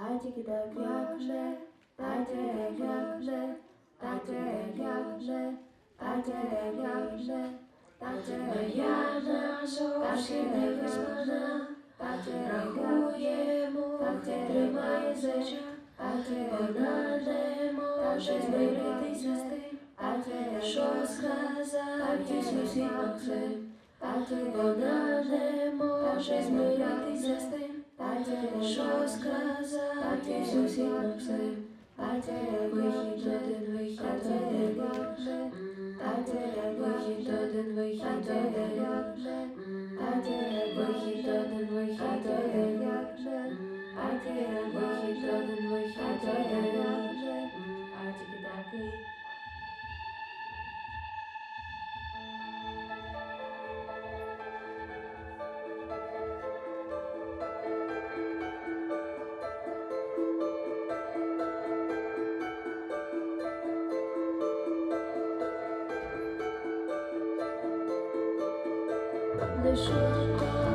а тільки так як же, дайте як же, дайте як же, дайте як же, дайте як же, зовсім не виспана, дайте рахуємо, дайте тримає зеча, дайте вона не може змиритися з тим, дайте що сказав Ісус і Максим. Тати вона не може змиритися з тим, Що сказав Ісус і Максим, Тати вихід один, вихід один, Тати вихід один, вихід один, Тати вихід один, вихід один, Тати вихід один, вихід один, а тільки такий. Не шоколадне